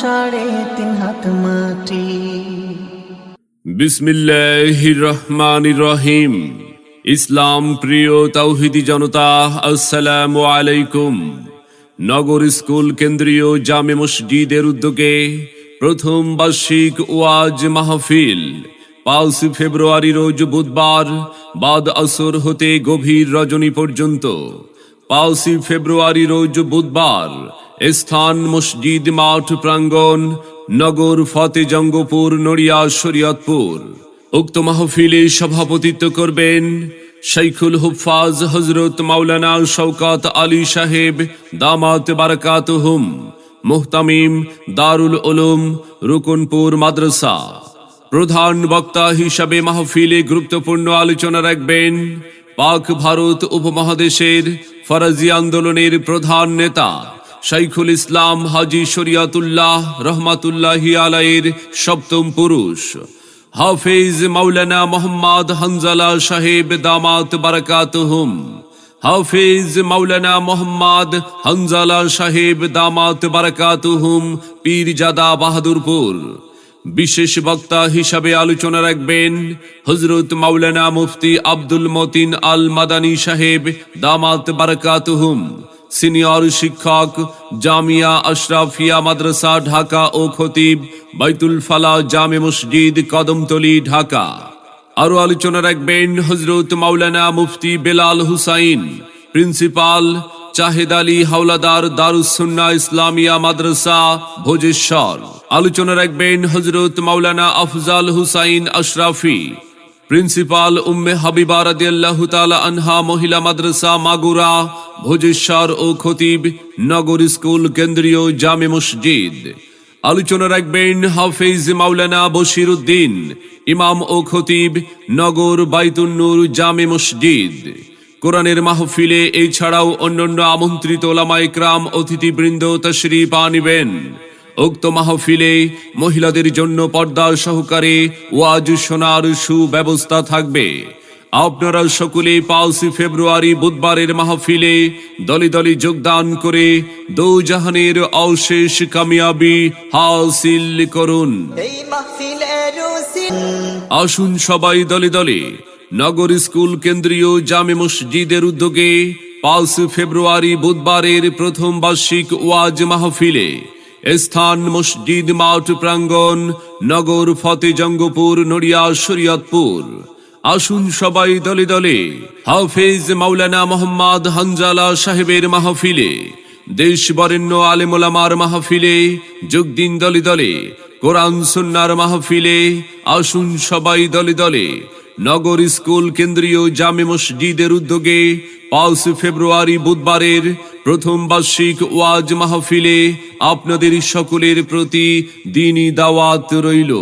সাড়ে তিন হাত মাটি। বিসমিল্লাহির রহিম ইসলাম প্রিয় তাওহিদি জনতা, আসসালামু আলাইকুম। নগর স্কুল কেন্দ্রীয় জামে মসজিদের উদ্যোগে প্রথম বার্ষিক ওয়াজ মাহফিল। পাঁচ ফেব্রুয়ারি রোজ বুধবার, বাদ আসর হতে গভীর রজনী পর্যন্ত। পাঁচই ফেব্রুয়ারি রোজ বুধবার স্থান মসজিদ মাঠ প্রাঙ্গণ, নগর ফতে জঙ্গপুর, নড়িয়া, শরীয়তপুর। উক্ত মাহফিলে সভাপতিত্ব করবেন শৈখুল হুফাজ হজরত মাওলানা শওকাত আলী সাহেব, দামাত বারকাত হুম মুহতামিম দারুল উলুম, রুকনপুর মাদ্রাসা। প্রধান বক্তা হিসাবে মাহফিলে গুরুত্বপূর্ণ আলোচনা রাখবেন পাক ভারত উপমহাদেশের ফরাজি আন্দোলনের প্রধান নেতা। শাইখুল ইসলাম হাজি শরিয়াতুল্লাহ রহমাতুল্লাহি আলাইয়ের সপ্তম পুরুষ। হাফেজ মাওলানা মোহাম্মদ হানজালা সাহেব দামাত বারাকাতুহুম। হাফেজ মাওলানা মোহাম্মদ হানজালা সাহেব দামাত বারাকাতুহুম পীরজাদা বাহাদুরপুর। বিশেষ বক্তা হিসাবে আলোচনা রাখবেন হজরত মাওলানা মুফতি আব্দুল মতিন আল মাদানী সাহেব দামাত বারাকাতুহুম। সিনিয়র শিক্ষক জামিয়া আশরাফিয়া মাদ্রাসা, ঢাকা ও খতিব বাইতুল ফালা জামে মসজিদ, কদমতলি, ঢাকা। আরও আলোচনা রাখবেন হজরত মাওলানা মুফতি বেলাল হুসাইন, প্রিন্সিপাল চাহেদ আলী হাওলাদার দারুসুন্না ইসলামিয়া মাদ্রাসা, ভোজেশ্বর। আলোচনা রাখবেন হজরত মাওলানা আফজাল হুসাইন আশরাফি। প্রিন্সিপাল উম্মে হাবিবা রাদিয়াল্লাহু তাআলা আনহা, মহিলা মাদ্রাসা, মাগুরা, ভোজেশ্বর ও খতিব নগর স্কুল, কেন্দ্রীয় জামে মসজিদ। আলোচনা রাখবেন হাফেজ মাওলানা বশির উদ্দিন ইমাম ও খতিব নগর বাইতুন্নুর জামে মসজিদ। কোরআনের মাহফিলে এছাড়াও অন্যান্য আমন্ত্রিত ওলামায়ে ক্রাম অতিথিবৃন্দ তশরিফ আনিবেন। উক্ত মাহফিলে মহিলাদের জন্য পর্দা সহকারে ওয়াজ শোনার সুব্যবস্থা থাকবে। আপনারা সকলে পাঁচই ফেব্রুয়ারি বুধবারের মাহফিলে দলে দলে যোগদান করে দৌজাহানের অশেষ কামিয়াবি হাসিল করুন। আসুন সবাই দলে দলে নগর স্কুল কেন্দ্রীয় জামে মসজিদের উদ্যোগে পাঁচ ফেব্রুয়ারি বুধবারের প্রথম বার্ষিক ওয়াজ মাহফিলে স্থান মসজিদ মাঠ প্রাঙ্গণ, নগর ফতে জঙ্গপুর, নড়িয়া শরীয়তপুর। আসুন সবাই দলে দলে, হাফেজ মাওলানা মোহাম্মদ হানজালা সাহেবের মাহফিলে, দেশ বরেণ্য আলেমোলামার মাহফিলে যোগদিন দলে দলে, কোরআন সুন্নার মাহফিলে, আসুন সবাই দলে দলে, নগর স্কুল কেন্দ্রীয় জামে মসজিদের উদ্যোগে পাঁচ ফেব্রুয়ারি বুধবারের প্রথম বার্ষিক ওয়াজ মাহফিলে আপনাদের সকলের প্রতি দিনই দাওয়াত রইল।